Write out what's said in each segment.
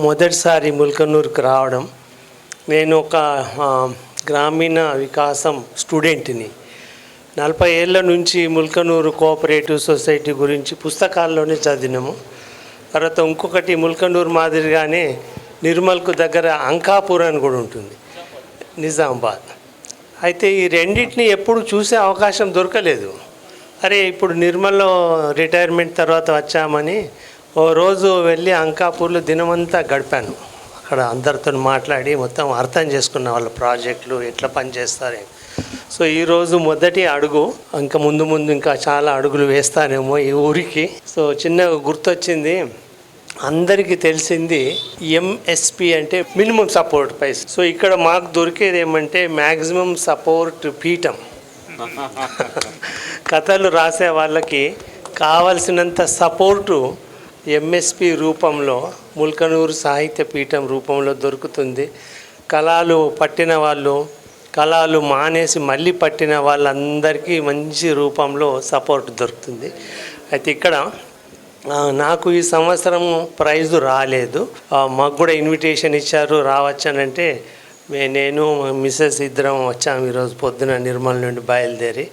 మొదటిసారి ముల్కనూరుకు రావడం నేను ఒక గ్రామీణ వికాసం స్టూడెంట్ని. నలభై ఏళ్ళ నుంచి ముల్కనూరు కోఆపరేటివ్ సొసైటీ గురించి పుస్తకాల్లోనే చదివినాము. తర్వాత ఇంకొకటి ముల్కనూరు మాదిరిగానే నిర్మల్కు దగ్గర అంకాపూర్ అని కూడా ఉంటుంది నిజామాబాద్. అయితే ఈ రెండింటిని ఎప్పుడు చూసే అవకాశం దొరకలేదు. అరే ఇప్పుడు నిర్మల్లో రిటైర్మెంట్ తర్వాత వచ్చామని ఓ రోజు వెళ్ళి అంకాపూర్లో దినమంతా గడిపాను. అక్కడ అందరితో మాట్లాడి మొత్తం అర్థం చేసుకున్న వాళ్ళ ప్రాజెక్టులు ఎట్లా పనిచేస్తారని సో ఈరోజు మొదటి అడుగు ఇంకా ముందు ముందు ఇంకా చాలా అడుగులు వేస్తానేమో ఈ ఊరికి. సో చిన్నగా గుర్తొచ్చింది అందరికీ తెలిసింది ఎంఎస్పి అంటే మినిమం సపోర్ట్ ప్రైస్ సో ఇక్కడ మాకు దొరికేది ఏమంటే మ్యాక్సిమం సపోర్ట్ పీఠం. కథలు రాసే వాళ్ళకి కావలసినంత సపోర్టు ఎంఎస్పి రూపంలో ముల్కనూరు సాహిత్య పీఠం రూపంలో దొరుకుతుంది. కళలు పట్టిన వాళ్ళు కళలు మానేసి మళ్ళీ పట్టిన వాళ్ళందరికీ మంచి రూపంలో సపోర్ట్ దొరుకుతుంది. అయితే ఇక్కడ నాకు ఈ సంవత్సరం ప్రైజ్ రాలేదు. మాకు కూడా ఇన్విటేషన్ ఇచ్చారు రావచ్చానంటే నేను మిస్సెస్ ఇద్దరం వచ్చాము ఈరోజు పొద్దున నిర్మల్ నుండి బయలుదేరి.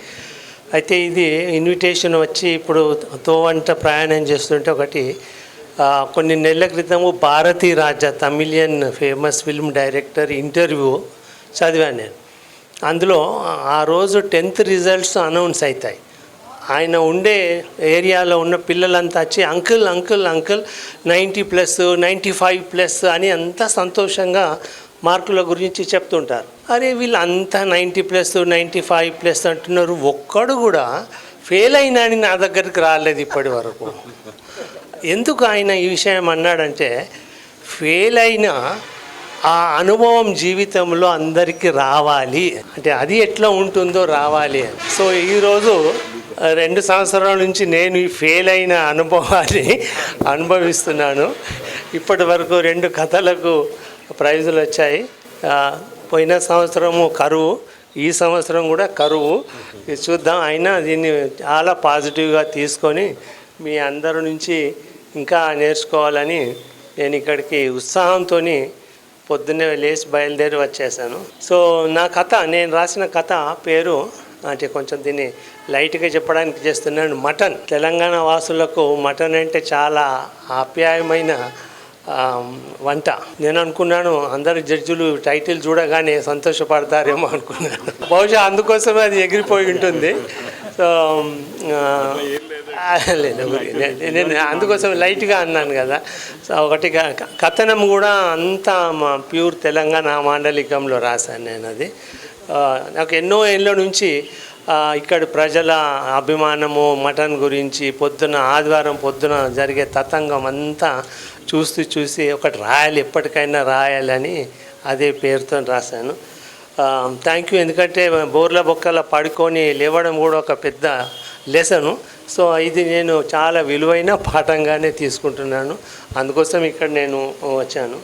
అయితే ఇది ఇన్విటేషన్ వచ్చి ఇప్పుడు తోవంట ప్రయాణం చేస్తుంటే ఒకటి కొన్ని నెలల క్రితము Bharathi Raja Tamilian famous film director interview చదివాను నేను. అందులో ఆ రోజు టెన్త్ రిజల్ట్స్ అనౌన్స్ అవుతాయి ఆయన ఉండే ఏరియాలో ఉన్న పిల్లలంతా వచ్చి uncle uncle uncle ninety plus ninety five plus అని అంతా సంతోషంగా మార్కుల గురించి చెప్తుంటారు. అరే వీళ్ళు అంతా ninety plus ninety five plus అంటున్నారు. ఒక్కడు కూడా ఫెయిల్ అయినా అని నా దగ్గరికి రాలేదు ఇప్పటి వరకు. ఎందుకు ఆయన ఈ విషయం అన్నాడంటే ఫెయిల్ అయిన ఆ అనుభవం జీవితంలో అందరికీ రావాలి. అంటే అది ఎట్లా ఉంటుందో రావాలి అని. సో ఈరోజు రెండు సంవత్సరాల నుంచి నేను ఈ ఫెయిల్ అయిన అనుభవాన్ని అనుభవిస్తున్నాను. ఇప్పటి వరకు రెండు కథలకు ప్రైజులు వచ్చాయి. పోయిన సంవత్సరము కరువు ఈ సంవత్సరం కూడా కరువు. చూద్దాం. అయినా దీన్ని చాలా పాజిటివ్గా తీసుకొని మీ అందరి నుంచి ఇంకా నేర్చుకోవాలని నేను ఇక్కడికి ఉత్సాహంతో పొద్దున్నే లేచి బయలుదేరి వచ్చేసాను. సో నా కథ నేను రాసిన కథ పేరు అంటే కొంచెం దీన్ని లైట్గా చెప్పడానికి చేస్తున్నాను. మటన్. తెలంగాణ వాసులకు మటన్ అంటే చాలా ఆప్యాయమైన వంట. నేను అనుకున్నాను అందరు జడ్జిలు టైటిల్ చూడగానే సంతోషపడతారేమో అనుకున్నాను. బహుశా అందుకోసమే అది ఎగిరిపోయి ఉంటుంది. సో లేదు నేను- నేను అందుకోసం లైట్గా అన్నాను కదా. సో ఒకటి కథనం కూడా అంతా మా ప్యూర్ తెలంగాణ మాండలికంలో రాశాను నేను అది. నాకు ఎన్నో ఏళ్ళ నుంచి ఇక్కడ ప్రజల అభిమానము మటన్ గురించి పొద్దున ఆదివారం పొద్దున జరిగే తతంగం అంతా చూస్తూ చూసి ఒకటి రాయాలి ఎప్పటికైనా రాయాలని అదే పేరుతో రాశాను. థ్యాంక్ యూ ఎందుకంటే బోర్ల బొక్కల పడుకొని లేవడం కూడా ఒక పెద్ద లెసను సో ఇది నేను చాలా విలువైన పాఠంగానే తీసుకుంటున్నాను. అందుకోసం ఇక్కడ నేను వచ్చాను.